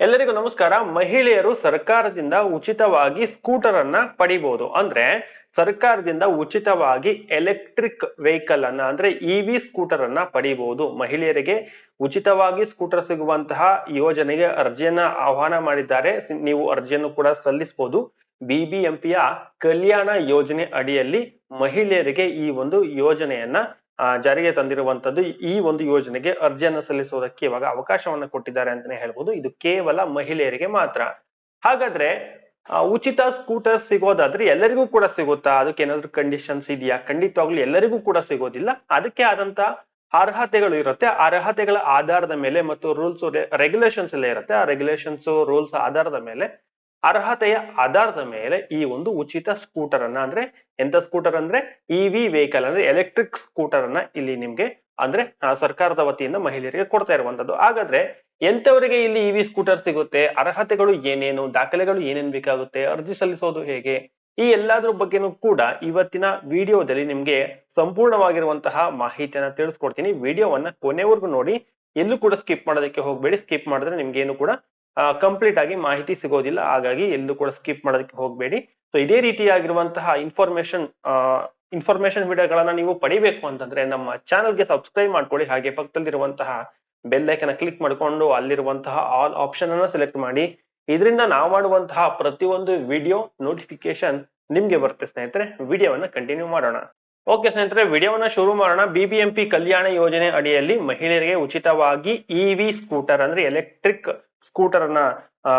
ಎಲ್ಲರಿಗೂ ನಮಸ್ಕಾರ. ಮಹಿಳೆಯರು ಸರ್ಕಾರದಿಂದ ಉಚಿತವಾಗಿ ಸ್ಕೂಟರ್ ಅನ್ನ ಪಡಿಬಹುದು ಅಂದ್ರೆ ಸರ್ಕಾರದಿಂದ ಉಚಿತವಾಗಿ ಎಲೆಕ್ಟ್ರಿಕ್ ವೆಹಿಕಲ್ ಅನ್ನ, ಅಂದ್ರೆ ಇವಿ ಸ್ಕೂಟರ್ ಅನ್ನ ಪಡಿಬಹುದು ಮಹಿಳೆಯರಿಗೆ ಉಚಿತವಾಗಿ ಸ್ಕೂಟರ್ ಸಿಗುವಂತಹ ಯೋಜನೆಗೆ ಅರ್ಜಿಯನ್ನ ಆಹ್ವಾನ ಮಾಡಿದ್ದಾರೆ. ನೀವು ಅರ್ಜಿಯನ್ನು ಕೂಡ ಸಲ್ಲಿಸಬಹುದು ಬಿಬಿಎಂಪಿಯ ಕಲ್ಯಾಣ ಯೋಜನೆ ಅಡಿಯಲ್ಲಿ ಮಹಿಳೆಯರಿಗೆ ಈ ಒಂದು ಯೋಜನೆಯನ್ನ ಜಾರಿಗೆ ತಂದಿರುವಂತದ್ದು ಈ ಒಂದು ಯೋಜನೆಗೆ ಅರ್ಜಿಯನ್ನು ಸಲ್ಲಿಸುವುದಕ್ಕೆ ಇವಾಗ ಅವಕಾಶವನ್ನ ಕೊಟ್ಟಿದ್ದಾರೆ ಅಂತಾನೆ ಹೇಳ್ಬೋದು. ಇದು ಕೇವಲ ಮಹಿಳೆಯರಿಗೆ ಮಾತ್ರ. ಹಾಗಾದ್ರೆ ಉಚಿತ ಸ್ಕೂಟರ್ ಸಿಗೋದಾದ್ರೆ ಎಲ್ಲರಿಗೂ ಕೂಡ ಸಿಗುತ್ತಾ? ಅದಕ್ಕೆ ಏನಾದ್ರು ಕಂಡೀಷನ್ಸ್ ಇದೆಯಾ? ಖಂಡಿತವಾಗ್ಲು ಎಲ್ಲರಿಗೂ ಕೂಡ ಸಿಗೋದಿಲ್ಲ. ಅದಕ್ಕೆ ಆದಂತ ಅರ್ಹತೆಗಳು ಇರುತ್ತೆ. ಅರ್ಹತೆಗಳ ಆಧಾರದ ಮೇಲೆ ಮತ್ತು ರೂಲ್ಸ್ ರೆಗ್ಯುಲೇಷನ್ಸ್ ಎಲ್ಲ ಇರುತ್ತೆ. ಆ ರೆಗ್ಯುಲೇಷನ್ಸ್ ರೂಲ್ಸ್ ಆಧಾರದ ಮೇಲೆ ಅರ್ಹತೆಯ ಆಧಾರದ ಮೇಲೆ ಈ ಒಂದು ಉಚಿತ ಸ್ಕೂಟರ್ ಅನ್ನ ಅಂದ್ರೆ ಎಂತ ಸ್ಕೂಟರ್ ಅಂದ್ರೆ ಇವಿ ವೆಹಿಕಲ್ ಅಂದ್ರೆ ಎಲೆಕ್ಟ್ರಿಕ್ ಸ್ಕೂಟರ್ ಅನ್ನ ಇಲ್ಲಿ ನಿಮ್ಗೆ ಅಂದ್ರೆ ಸರ್ಕಾರದ ವತಿಯಿಂದ ಮಹಿಳೆಯರಿಗೆ ಕೊಡ್ತಾ ಇರುವಂತದ್ದು. ಹಾಗಾದ್ರೆ ಎಂತವರಿಗೆ ಇಲ್ಲಿ ಇವಿ ಸ್ಕೂಟರ್ ಸಿಗುತ್ತೆ? ಅರ್ಹತೆಗಳು ಏನೇನು? ದಾಖಲೆಗಳು ಏನೇನ್ ಬೇಕಾಗುತ್ತೆ? ಅರ್ಜಿ ಸಲ್ಲಿಸೋದು ಹೇಗೆ? ಈ ಎಲ್ಲಾದ್ರ ಬಗ್ಗೆನೂ ಕೂಡ ಇವತ್ತಿನ ವಿಡಿಯೋದಲ್ಲಿ ನಿಮ್ಗೆ ಸಂಪೂರ್ಣವಾಗಿರುವಂತಹ ಮಾಹಿತಿಯನ್ನ ತಿಳಿಸ್ಕೊಡ್ತೀನಿ. ವಿಡಿಯೋವನ್ನ ಕೊನೆವರೆಗೂ ನೋಡಿ. ಎಲ್ಲೂ ಕೂಡ ಸ್ಕಿಪ್ ಮಾಡೋದಕ್ಕೆ ಹೋಗ್ಬೇಡಿ. ಸ್ಕಿಪ್ ಮಾಡಿದ್ರೆ ನಿಮ್ಗೆ ಏನು ಕೂಡ ಕಂಪ್ಲೀಟ್ ಆಗಿ ಮಾಹಿತಿ ಸಿಗೋದಿಲ್ಲ. ಹಾಗಾಗಿ ಎಲ್ಲೂ ಕೂಡ ಸ್ಕಿಪ್ ಮಾಡೋದಕ್ಕೆ ಹೋಗ್ಬೇಡಿ. ಸೊ ಇದೇ ರೀತಿಯಾಗಿರುವಂತಹ ಇನ್ಫಾರ್ಮೇಶನ್ ಇನ್ಫಾರ್ಮೇಶನ್ ವಿಡಿಯೋಗಳನ್ನ ನೀವು ಪಡಿಬೇಕು ಅಂತಂದ್ರೆ ನಮ್ಮ ಚಾನಲ್ಗೆ ಸಬ್ಸ್ಕ್ರೈಬ್ ಮಾಡ್ಕೊಳ್ಳಿ. ಹಾಗೆ ಪಕ್ಕದಲ್ಲಿರುವಂತಹ ಬೆಲ್ ಐಕನ್ ಕ್ಲಿಕ್ ಮಾಡ್ಕೊಂಡು ಅಲ್ಲಿರುವಂತಹ ಆಲ್ ಆಪ್ಷನ್ ಅನ್ನ ಸೆಲೆಕ್ಟ್ ಮಾಡಿ. ಇದರಿಂದ ನಾವು ಮಾಡುವಂತಹ ಪ್ರತಿಯೊಂದು ವಿಡಿಯೋ ನೋಟಿಫಿಕೇಶನ್ ನಿಮ್ಗೆ ಬರುತ್ತೆ ಸ್ನೇಹಿತರೆ. ವಿಡಿಯೋವನ್ನ ಕಂಟಿನ್ಯೂ ಮಾಡೋಣ. ಓಕೆ ಸ್ನೇಹಿತರೆ, ವಿಡಿಯೋವನ್ನ ಶುರು ಮಾಡೋಣ. ಬಿಬಿಎಂಪಿ ಕಲ್ಯಾಣ ಯೋಜನೆ ಅಡಿಯಲ್ಲಿ ಮಹಿಳೆಯರಿಗೆ ಉಚಿತವಾಗಿ ಇವಿ ಸ್ಕೂಟರ್ ಅಂದ್ರೆ ಎಲೆಕ್ಟ್ರಿಕ್ ಸ್ಕೂಟರ್ ಅನ್ನ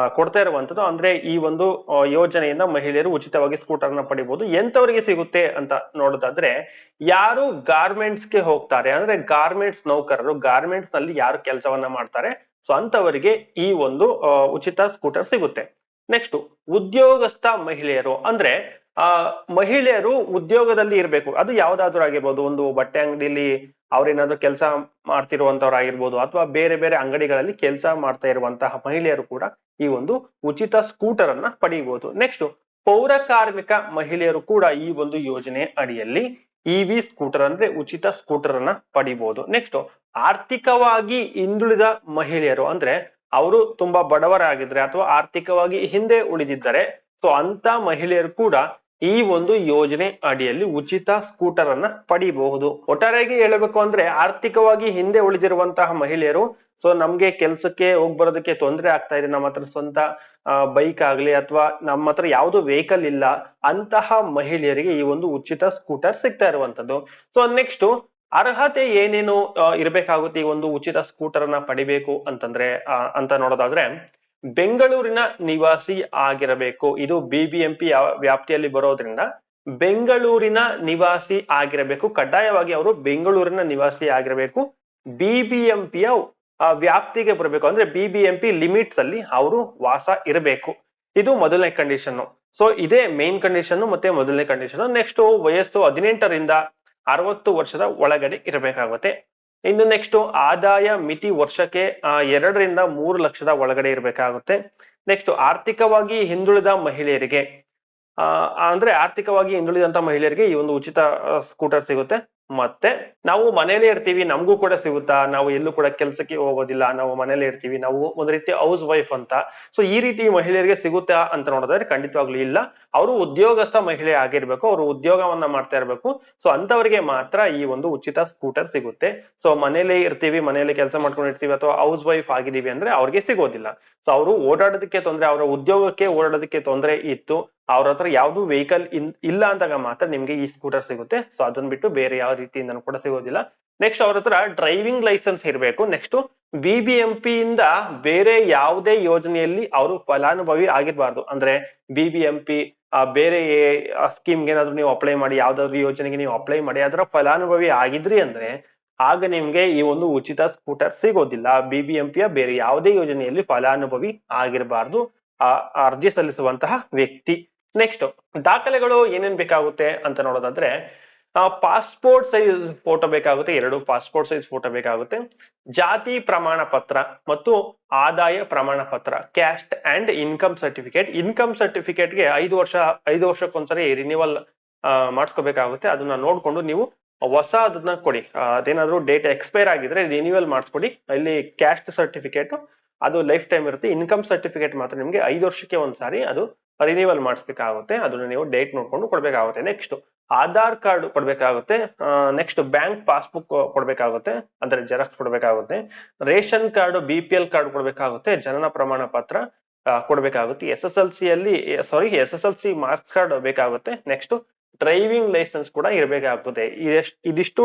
ಕೊಡ್ತಾ ಇರುವಂತದ್ದು ಅಂದ್ರೆ ಈ ಒಂದು ಯೋಜನೆಯಿಂದ ಮಹಿಳೆಯರು ಉಚಿತವಾಗಿ ಸ್ಕೂಟರ್ನ ಪಡಿಬಹುದು ಎಂತವರಿಗೆ ಸಿಗುತ್ತೆ ಅಂತ ನೋಡೋದಾದ್ರೆ, ಯಾರು ಗಾರ್ಮೆಂಟ್ಸ್ಗೆ ಹೋಗ್ತಾರೆ, ಅಂದ್ರೆ ಗಾರ್ಮೆಂಟ್ಸ್ ನೌಕರರು ಗಾರ್ಮೆಂಟ್ಸ್ನಲ್ಲಿ ಯಾರು ಕೆಲಸವನ್ನ ಮಾಡ್ತಾರೆ, ಸೊ ಅಂತವರಿಗೆ ಈ ಒಂದು ಉಚಿತ ಸ್ಕೂಟರ್ ಸಿಗುತ್ತೆ. ನೆಕ್ಸ್ಟ್, ಉದ್ಯೋಗಸ್ಥ ಮಹಿಳೆಯರು, ಅಂದ್ರೆ, ಆ, ಮಹಿಳೆಯರು ಉದ್ಯೋಗದಲ್ಲಿ ಇರಬೇಕು. ಅದು ಯಾವ್ದಾದ್ರು ಆಗಿರ್ಬೋದು, ಒಂದು ಬಟ್ಟೆ ಅಂಗಡಿಲಿ ಅವ್ರೇನಾದ್ರು ಕೆಲಸ ಮಾಡ್ತಿರುವಂತವ್ರು ಆಗಿರ್ಬೋದು ಅಥವಾ ಬೇರೆ ಬೇರೆ ಅಂಗಡಿಗಳಲ್ಲಿ ಕೆಲಸ ಮಾಡ್ತಾ ಇರುವಂತಹ ಮಹಿಳೆಯರು ಕೂಡ ಈ ಒಂದು ಉಚಿತ ಸ್ಕೂಟರ್ ಅನ್ನ ಪಡೆಯಬಹುದು ನೆಕ್ಸ್ಟ್ ಪೌರ ಕಾರ್ಮಿಕ ಮಹಿಳೆಯರು ಕೂಡ ಈ ಒಂದು ಯೋಜನೆ ಅಡಿಯಲ್ಲಿ ಇವಿ ಸ್ಕೂಟರ್ ಅಂದ್ರೆ ಉಚಿತ ಸ್ಕೂಟರ್ ಅನ್ನ ಪಡಿಬಹುದು ನೆಕ್ಸ್ಟ್ ಆರ್ಥಿಕವಾಗಿ ಹಿಂದುಳಿದ ಮಹಿಳೆಯರು ಅಂದ್ರೆ ಅವರು ತುಂಬಾ ಬಡವರಾಗಿದ್ರೆ ಅಥವಾ ಆರ್ಥಿಕವಾಗಿ ಹಿಂದೆ ಉಳಿದಿದ್ದರೆ ಸೊ ಅಂತ ಮಹಿಳೆಯರು ಕೂಡ ಈ ಒಂದು ಯೋಜನೆ ಅಡಿಯಲ್ಲಿ ಉಚಿತ ಸ್ಕೂಟರ್ ಅನ್ನ ಪಡಿಬಹುದು. ಒಟ್ಟಾರೆಯಾಗಿ ಹೇಳಬೇಕು ಅಂದ್ರೆ ಆರ್ಥಿಕವಾಗಿ ಹಿಂದೆ ಉಳಿದಿರುವಂತಹ ಮಹಿಳೆಯರು, ಸೊ ನಮ್ಗೆ ಕೆಲ್ಸಕ್ಕೆ ಹೋಗ್ ಬರೋದಕ್ಕೆ ತೊಂದರೆ ಆಗ್ತಾ ಇದೆ. ನಮ್ಮ ಹತ್ರ ಸ್ವಂತ ಬೈಕ್ ಆಗ್ಲಿ ಅಥವಾ ನಮ್ಮ ಹತ್ರ ಯಾವ್ದು ವೆಹಿಕಲ್ ಇಲ್ಲ, ಅಂತಹ ಮಹಿಳೆಯರಿಗೆ ಈ ಒಂದು ಉಚಿತ ಸ್ಕೂಟರ್ ಸಿಗ್ತಾ ಇರುವಂತದ್ದು ಸೊ ನೆಕ್ಸ್ಟ್, ಅರ್ಹತೆ ಏನೇನು ಇರಬೇಕಾಗುತ್ತೆ ಈ ಒಂದು ಉಚಿತ ಸ್ಕೂಟರ್ ಅನ್ನ ಪಡಿಬೇಕು ಅಂತಂದ್ರೆ ಅಂತ ನೋಡೋದಾದ್ರೆ ಬೆಂಗಳೂರಿನ ನಿವಾಸಿ ಆಗಿರಬೇಕು. ಇದು ಬಿಬಿಎಂಪಿ ವ್ಯಾಪ್ತಿಯಲ್ಲಿ ಬರೋದ್ರಿಂದ ಬೆಂಗಳೂರಿನ ನಿವಾಸಿ ಆಗಿರಬೇಕು. ಕಡ್ಡಾಯವಾಗಿ ಅವರು ಬೆಂಗಳೂರಿನ ನಿವಾಸಿ ಆಗಿರಬೇಕು. ಬಿಬಿಎಂಪಿಯ ವ್ಯಾಪ್ತಿಗೆ ಬರಬೇಕು. ಅಂದ್ರೆ ಬಿಬಿಎಂಪಿ ಲಿಮಿಟ್ಸ್ ಅಲ್ಲಿ ಅವರು ವಾಸ ಇರಬೇಕು. ಇದು ಮೊದಲನೇ ಕಂಡೀಷನ್ ಸೊ ಇದೇ ಮೇನ್ ಕಂಡೀಷನ್ ಮತ್ತೆ ಮೊದಲನೇ ಕಂಡೀಷನ್ ನೆಕ್ಸ್ಟ್ ವಯಸ್ಸು ಹದಿನೆಂಟರಿಂದ ಅರವತ್ತು ವರ್ಷದ ಒಳಗಡೆ ಇರಬೇಕಾಗುತ್ತೆ. ಇನ್ನು ನೆಕ್ಸ್ಟ್ ಆದಾಯ ಮಿತಿ ವರ್ಷಕ್ಕೆ ಎರಡರಿಂದ ಮೂರು ಲಕ್ಷದ ಒಳಗಡೆ ಇರಬೇಕಾಗುತ್ತೆ. ನೆಕ್ಸ್ಟ್ ಆರ್ಥಿಕವಾಗಿ ಹಿಂದುಳಿದ ಮಹಿಳೆಯರಿಗೆ ಅಂದ್ರೆ ಆರ್ಥಿಕವಾಗಿ ಹಿಂದುಳಿದಂತ ಮಹಿಳೆಯರಿಗೆ ಈ ಒಂದು ಉಚಿತ ಸ್ಕೂಟರ್ ಸಿಗುತ್ತೆ. ಮತ್ತೆ ನಾವು ಮನೇಲೆ ಇರ್ತೀವಿ, ನಮಗೂ ಕೂಡ ಸಿಗುತ್ತಾ? ನಾವು ಎಲ್ಲೂ ಕೂಡ ಕೆಲಸಕ್ಕೆ ಹೋಗೋದಿಲ್ಲ, ನಾವು ಮನೇಲೆ ಇರ್ತೀವಿ, ನಾವು ಒಂದು ರೀತಿ ಹೌಸ್ ವೈಫ್ ಅಂತ. ಸೊ ಈ ರೀತಿ ಮಹಿಳೆಯರಿಗೆ ಸಿಗುತ್ತಾ ಅಂತ ನೋಡಿದ್ರೆ ಖಂಡಿತವಾಗ್ಲೂ ಇಲ್ಲ. ಅವರು ಉದ್ಯೋಗಸ್ಥ ಮಹಿಳೆ ಆಗಿರ್ಬೇಕು, ಅವರು ಉದ್ಯೋಗವನ್ನ ಮಾಡ್ತಾ ಇರ್ಬೇಕು. ಸೊ ಅಂತವರಿಗೆ ಮಾತ್ರ ಈ ಒಂದು ಉಚಿತ ಸ್ಕೂಟರ್ ಸಿಗುತ್ತೆ. ಸೊ ಮನೇಲೆ ಇರ್ತೀವಿ, ಮನೇಲೆ ಕೆಲಸ ಮಾಡ್ಕೊಂಡಿರ್ತೀವಿ ಅಥವಾ ಹೌಸ್ ವೈಫ್ ಆಗಿದೀವಿ ಅಂದ್ರೆ ಅವ್ರಿಗೆ ಸಿಗೋದಿಲ್ಲ. ಸೊ ಅವರು ಓಡಾಡೋದಕ್ಕೆ ತೊಂದರೆ, ಅವರ ಉದ್ಯೋಗಕ್ಕೆ ಓಡಾಡೋದಕ್ಕೆ ತೊಂದರೆ ಇತ್ತು. ಅವ್ರ ಹತ್ರ ಯಾವ್ದು ವೆಹಿಕಲ್ ಇಲ್ಲ ಅಂದಾಗ ಮಾತ್ರ ನಿಮ್ಗೆ ಈ ಸ್ಕೂಟರ್ ಸಿಗುತ್ತೆ. ಸೊ ಅದನ್ನ ಬಿಟ್ಟು ಬೇರೆ ಯಾವ ರೀತಿಯಿಂದ ಕೂಡ ಸಿಗೋದಿಲ್ಲ. ನೆಕ್ಸ್ಟ್ ಅವ್ರ ಹತ್ರ ಡ್ರೈವಿಂಗ್ ಲೈಸೆನ್ಸ್ ಇರಬೇಕು. ನೆಕ್ಸ್ಟ್ ಬಿಬಿಎಂಪಿ ಇಂದ ಬೇರೆ ಯಾವುದೇ ಯೋಜನೆಯಲ್ಲಿ ಅವರು ಫಲಾನುಭವಿ ಆಗಿರಬಾರ್ದು. ಅಂದ್ರೆ ಬಿಬಿಎಂಪಿ ಬೇರೆ ಸ್ಕೀಮ್ಗೆ ಏನಾದ್ರು ನೀವು ಅಪ್ಲೈ ಮಾಡಿ, ಯಾವ್ದಾದ್ರು ಯೋಜನೆಗೆ ನೀವು ಅಪ್ಲೈ ಮಾಡಿ, ಅದರ ಫಲಾನುಭವಿ ಆಗಿದ್ರಿ ಅಂದ್ರೆ ಆಗ ನಿಮ್ಗೆ ಈ ಒಂದು ಉಚಿತ ಸ್ಕೂಟರ್ ಸಿಗೋದಿಲ್ಲ. ಬಿಬಿಎಂಪಿಯ ಬೇರೆ ಯಾವುದೇ ಯೋಜನೆಯಲ್ಲಿ ಫಲಾನುಭವಿ ಆಗಿರಬಾರ್ದು. ಆ, ಅರ್ಜಿ ಸಲ್ಲಿಸುವಂತಹ ವ್ಯಕ್ತಿ. ನೆಕ್ಸ್ಟ್ ದಾಖಲೆಗಳು ಏನೇನ್ ಬೇಕಾಗುತ್ತೆ ಅಂತ ನೋಡೋದಾದ್ರೆ ಪಾಸ್ಪೋರ್ಟ್ ಸೈಜ್ ಫೋಟೋ ಬೇಕಾಗುತ್ತೆ, ಎರಡು ಪಾಸ್ಪೋರ್ಟ್ ಸೈಜ್ ಫೋಟೋ ಬೇಕಾಗುತ್ತೆ. ಜಾತಿ ಪ್ರಮಾಣ ಪತ್ರ ಮತ್ತು ಆದಾಯ ಪ್ರಮಾಣ ಪತ್ರ caste and income certificate income ಸರ್ಟಿಫಿಕೇಟ್ಗೆ ಐದು ವರ್ಷ, ಐದು ವರ್ಷಕ್ಕೊಂದ್ಸರಿ ರಿನ್ಯೂವಲ್ ಮಾಡಿಸ್ಕೋಬೇಕಾಗುತ್ತೆ. ಅದನ್ನ ನೋಡ್ಕೊಂಡು ನೀವು ಹೊಸ ಅದನ್ನ ಕೊಡಿ ಅದೇನಾದ್ರು ಡೇಟ್ ಎಕ್ಸ್ಪೈರ್ ಆಗಿದ್ರೆ ರಿನ್ಯೂವಲ್ ಮಾಡಿಸ್ಕೊಡಿ. ಇಲ್ಲಿ ಕ್ಯಾಸ್ಟ್ ಸರ್ಟಿಫಿಕೇಟ್ ಅದು ಲೈಫ್ ಟೈಮ್ ಇರುತ್ತೆ. ಇನ್ಕಮ್ ಸರ್ಟಿಫಿಕೇಟ್ ಮಾತ್ರ ನಿಮ್ಗೆ ಐದು ವರ್ಷಕ್ಕೆ ಒಂದ್ಸಾರಿ ಅದು ರಿನಿವಲ್ ಮಾಡಿಸ್ಬೇಕಾಗುತ್ತೆ, ಅದನ್ನ ನೀವು ಡೇಟ್ ನೋಡ್ಕೊಂಡು ಕೊಡ್ಬೇಕಾಗುತ್ತೆ ನೆಕ್ಸ್ಟ್ ಆಧಾರ್ ಕಾರ್ಡ್ ಕೊಡ್ಬೇಕಾಗುತ್ತೆ ನೆಕ್ಸ್ಟ್ ಬ್ಯಾಂಕ್ ಪಾಸ್ಬುಕ್ ಕೊಡ್ಬೇಕಾಗುತ್ತೆ, ಅಂದ್ರೆ xerox ಕೊಡ್ಬೇಕಾಗುತ್ತೆ, ration card B P L card ಕೊಡ್ಬೇಕಾಗುತ್ತೆ, ಜನನ ಪ್ರಮಾಣ ಪತ್ರ ಕೊಡ್ಬೇಕಾಗುತ್ತೆ ಎಸ್ ಎಸ್ ಎಲ್ ಸಿ ಅಲ್ಲಿ sorry S S L C marks card ಬೇಕಾಗುತ್ತೆ ನೆಕ್ಸ್ಟ್ ಡ್ರೈವಿಂಗ್ ಲೈಸೆನ್ಸ್ ಕೂಡ ಇರಬೇಕಾಗುತ್ತೆ. ಇದೆಷ್ಟು, ಇದಿಷ್ಟು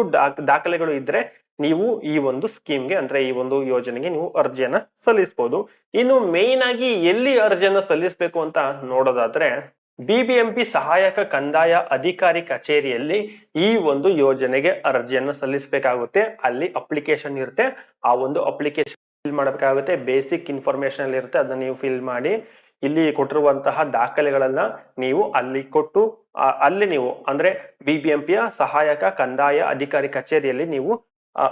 ದಾಖಲೆಗಳು ಇದ್ರೆ ನೀವು ಈ ಒಂದು ಸ್ಕೀಮ್ಗೆ ಅಂದ್ರೆ ಈ ಒಂದು ಯೋಜನೆಗೆ ನೀವು ಅರ್ಜಿಯನ್ನ ಸಲ್ಲಿಸಬಹುದು ಇನ್ನು ಮೇನ್ ಆಗಿ ಎಲ್ಲಿ ಅರ್ಜಿಯನ್ನ ಸಲ್ಲಿಸಬೇಕು ಅಂತ ನೋಡೋದಾದ್ರೆ ಬಿಬಿಎಂಪಿ ಸಹಾಯಕ ಕಂದಾಯ ಅಧಿಕಾರಿ ಕಚೇರಿಯಲ್ಲಿ ಈ ಒಂದು ಯೋಜನೆಗೆ ಅರ್ಜಿಯನ್ನು ಸಲ್ಲಿಸಬೇಕಾಗುತ್ತೆ. ಅಲ್ಲಿ ಅಪ್ಲಿಕೇಶನ್ ಇರುತ್ತೆ. ಆ ಒಂದು ಅಪ್ಲಿಕೇಶನ್ ಫಿಲ್ ಮಾಡಬೇಕಾಗುತ್ತೆ. ಬೇಸಿಕ್ ಇನ್ಫಾರ್ಮೇಶನ್ ಇರುತ್ತೆ. ಅದನ್ನ ನೀವು ಫಿಲ್ ಮಾಡಿ ಇಲ್ಲಿ ಕೊಟ್ಟಿರುವಂತಹ ದಾಖಲೆಗಳನ್ನ ನೀವು ಅಲ್ಲಿ ಕೊಟ್ಟು ಅಲ್ಲಿ ನೀವು ಅಂದ್ರೆ ಬಿಬಿಎಂಪಿಯ ಸಹಾಯಕ ಕಂದಾಯ ಅಧಿಕಾರಿ ಕಚೇರಿಯಲ್ಲಿ ನೀವು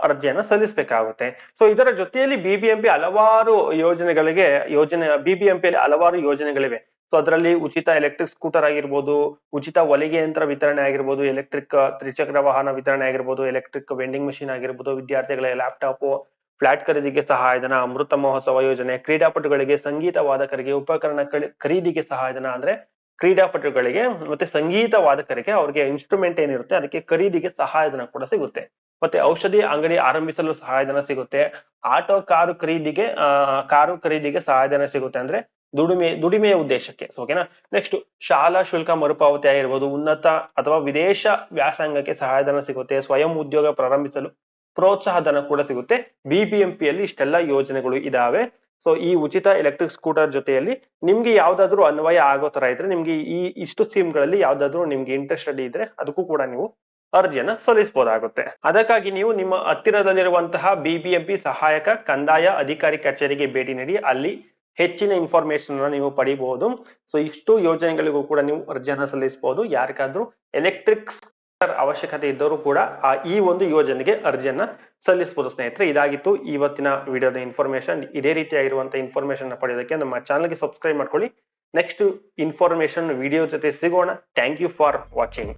ಅರ್ಜಿಯನ್ನ ಸಲ್ಲಿಸಬೇಕಾಗುತ್ತೆ. ಸೊ ಇದರ ಜೊತೆಯಲ್ಲಿ ಬಿಬಿಎಂಪಿ ಹಲವಾರು ಯೋಜನೆಗಳಿಗೆ ಯೋಜನೆ ಬಿಬಿಎಂಪಿಯಲ್ಲಿ ಹಲವಾರು ಯೋಜನೆಗಳಿವೆ. ಸೊ ಅದರಲ್ಲಿ ಉಚಿತ ಎಲೆಕ್ಟ್ರಿಕ್ ಸ್ಕೂಟರ್ ಆಗಿರ್ಬೋದು, ಉಚಿತ ಹೊಲಿಗೆ ಯಂತ್ರ ವಿತರಣೆ ಆಗಿರ್ಬೋದು ಎಲೆಕ್ಟ್ರಿಕ್ ತ್ರಿಚಕ್ರ ವಾಹನ ವಿತರಣೆ ಆಗಿರ್ಬೋದು ಎಲೆಕ್ಟ್ರಿಕ್ ವೆಂಡಿಂಗ್ ಮಷಿನ್ ಆಗಿರ್ಬೋದು, ವಿದ್ಯಾರ್ಥಿಗಳ ಲ್ಯಾಪ್ಟಾಪ್ ಫ್ಲಾಟ್ ಖರೀದಿಗೆ ಸಹಾಯಧನ, ಅಮೃತ ಮಹೋತ್ಸವ ಯೋಜನೆ, ಕ್ರೀಡಾಪಟುಗಳಿಗೆ ಸಂಗೀತ ವಾದಕರಿಗೆ ಉಪಕರಣ ಖರೀದಿಗೆ ಸಹಾಯಧನ ಅಂದ್ರೆ ಕ್ರೀಡಾಪಟುಗಳಿಗೆ ಮತ್ತೆ ಸಂಗೀತ ವಾದಕರಿಗೆ ಅವ್ರಿಗೆ ಇನ್ಸ್ಟ್ರೂಮೆಂಟ್ ಏನಿರುತ್ತೆ ಅದಕ್ಕೆ ಖರೀದಿಗೆ ಸಹಾಯಧನ ಕೂಡ ಸಿಗುತ್ತೆ. ಮತ್ತೆ ಔಷಧಿ ಅಂಗಡಿ ಆರಂಭಿಸಲು ಸಹಾಯಧನ ಸಿಗುತ್ತೆ. ಆಟೋ ಕಾರು ಖರೀದಿಗೆ ಕಾರು ಖರೀದಿಗೆ ಸಹಾಯಧನ ಸಿಗುತ್ತೆ ಅಂದ್ರೆ ದುಡಿಮೆ, ದುಡಿಮೆಯ ಉದ್ದೇಶಕ್ಕೆ. ಓಕೆನಾ ನೆಕ್ಸ್ಟ್ ಶಾಲಾ ಶುಲ್ಕ ಮರುಪಾವತಿ ಆಗಿರ್ಬೋದು, ಉನ್ನತ ಅಥವಾ ವಿದೇಶ ವ್ಯಾಸಂಗಕ್ಕೆ ಸಹಾಯಧನ ಸಿಗುತ್ತೆ, ಸ್ವಯಂ ಉದ್ಯೋಗ ಪ್ರಾರಂಭಿಸಲು ಪ್ರೋತ್ಸಾಹ ಧನ ಕೂಡ ಸಿಗುತ್ತೆ. ಬಿಪಿಎಂಪಿ ಅಲ್ಲಿ ಇಷ್ಟೆಲ್ಲ ಯೋಜನೆಗಳು ಇದಾವೆ. ಸೊ ಈ ಉಚಿತ ಎಲೆಕ್ಟ್ರಿಕ್ ಸ್ಕೂಟರ್ ಜೊತೆಯಲ್ಲಿ ನಿಮ್ಗೆ ಯಾವ್ದಾದ್ರು ಅನ್ವಯ ಆಗೋ ತರ ಇದ್ರೆ ನಿಮ್ಗೆ ಈ, ಇಷ್ಟು ಸ್ಕೀಮ್ಗಳಲ್ಲಿ ಯಾವ್ದಾದ್ರು ನಿಮ್ಗೆ ಇಂಟ್ರೆಸ್ಟೆಡ್ ಇದ್ರೆ ಅದಕ್ಕೂ ಕೂಡ ನೀವು ಅರ್ಜಿಯನ್ನ ಸಲ್ಲಿಸಬಹುದಾಗುತ್ತೆ. ಅದಕ್ಕಾಗಿ ನೀವು ನಿಮ್ಮ ಹತ್ತಿರದಲ್ಲಿರುವಂತಹ ಬಿಬಿಎಂಪಿ ಸಹಾಯಕ ಕಂದಾಯ ಅಧಿಕಾರಿ ಕಚೇರಿಗೆ ಭೇಟಿ ನೀಡಿ ಅಲ್ಲಿ ಹೆಚ್ಚಿನ ಇನ್ಫಾರ್ಮೇಶನ್ ನೀವು ಪಡಿಬಹುದು. ಸೊ ಇಷ್ಟು ಯೋಜನೆಗಳಿಗೂ ಕೂಡ ನೀವು ಅರ್ಜಿಯನ್ನ ಸಲ್ಲಿಸಬಹುದು. ಯಾರಿಗಾದ್ರೂ ಎಲೆಕ್ಟ್ರಿಕ್ ಅವಶ್ಯಕತೆ ಇದ್ದರೂ ಕೂಡ ಆ ಈ ಒಂದು ಯೋಜನೆಗೆ ಅರ್ಜಿಯನ್ನ ಸಲ್ಲಿಸಬಹುದು ಸ್ನೇಹಿತರೆ. ಇದಾಗಿತ್ತು ಇವತ್ತಿನ ವಿಡಿಯೋದ ಇನ್ಫಾರ್ಮೇಶನ್ ಇದೇ ರೀತಿಯಾಗಿರುವಂತಹ ಇನ್ಫಾರ್ಮೇಶನ್ ಪಡೆಯೋದಕ್ಕೆ ನಮ್ಮ ಚಾನಲ್ಗೆ ಸಬ್ಸ್ಕ್ರೈಬ್ ಮಾಡ್ಕೊಳ್ಳಿ. ನೆಕ್ಸ್ಟ್ ಇನ್ಫಾರ್ಮೇಶನ್ ವಿಡಿಯೋ ಜೊತೆ ಸಿಗೋಣ. Thank you for watching